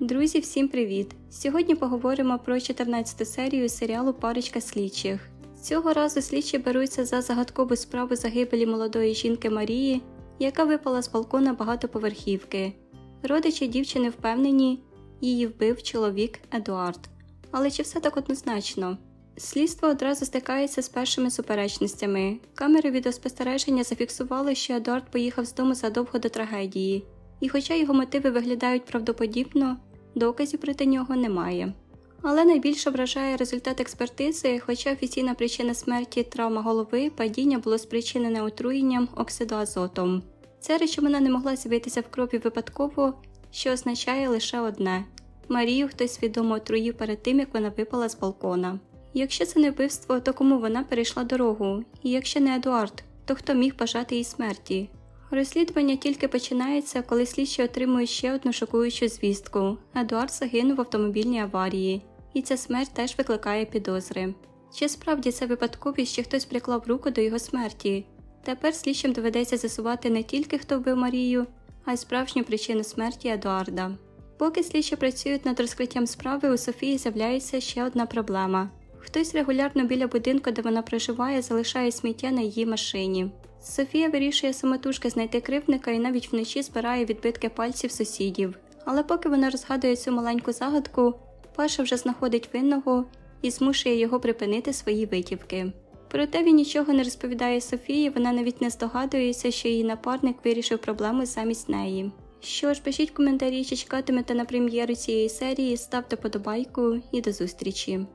Друзі, всім привіт! Сьогодні поговоримо про 14 серію серіалу Парочка слідчих. Цього разу слідчі беруться за загадкову справу загибелі молодої жінки Марії, яка випала з балкона багатоповерхівки. Родичі дівчини впевнені, її вбив чоловік Едуард. Але чи все так однозначно? Слідство одразу стикається з першими суперечностями. Камери відеоспостереження зафіксували, що Едуард поїхав з дому задовго до трагедії, і хоча його мотиви виглядають правдоподібно, доказів проти нього немає. Але найбільше вражає результат експертизи, хоча офіційна причина смерті травма голови, падіння було спричинене отруєнням оксидоазотом. Ця речовина не могла з'явитися в крові випадково, що означає лише одне Марію хтось свідомо отруїв перед тим, як вона випала з балкона. Якщо це не вбивство, то кому вона перейшла дорогу? І якщо не Едуард, то хто міг бажати їй смерті? Розслідування тільки починається, коли слідчі отримують ще одну шокуючу звістку. Едуард загинув в автомобільній аварії, і ця смерть теж викликає підозри. Чи справді це випадковість, чи хтось приклав руку до його смерті? Тепер слідчим доведеться з'ясувати не тільки хто вбив Марію, а й справжню причину смерті Едуарда. Поки слідчі працюють над розкриттям справи, у Софії з'являється ще одна проблема. Хтось регулярно біля будинку, де вона проживає, залишає сміття на її машині. Софія вирішує самотужки знайти кривдника і навіть вночі збирає відбитки пальців сусідів. Але поки вона розгадує цю маленьку загадку, Паша вже знаходить винного і змушує його припинити свої витівки. Проте він нічого не розповідає Софії, вона навіть не здогадується, що її напарник вирішив проблему замість неї. Що ж, пишіть коментарі, чи чекатимете на прем'єру цієї серії, ставте подобайку і до зустрічі.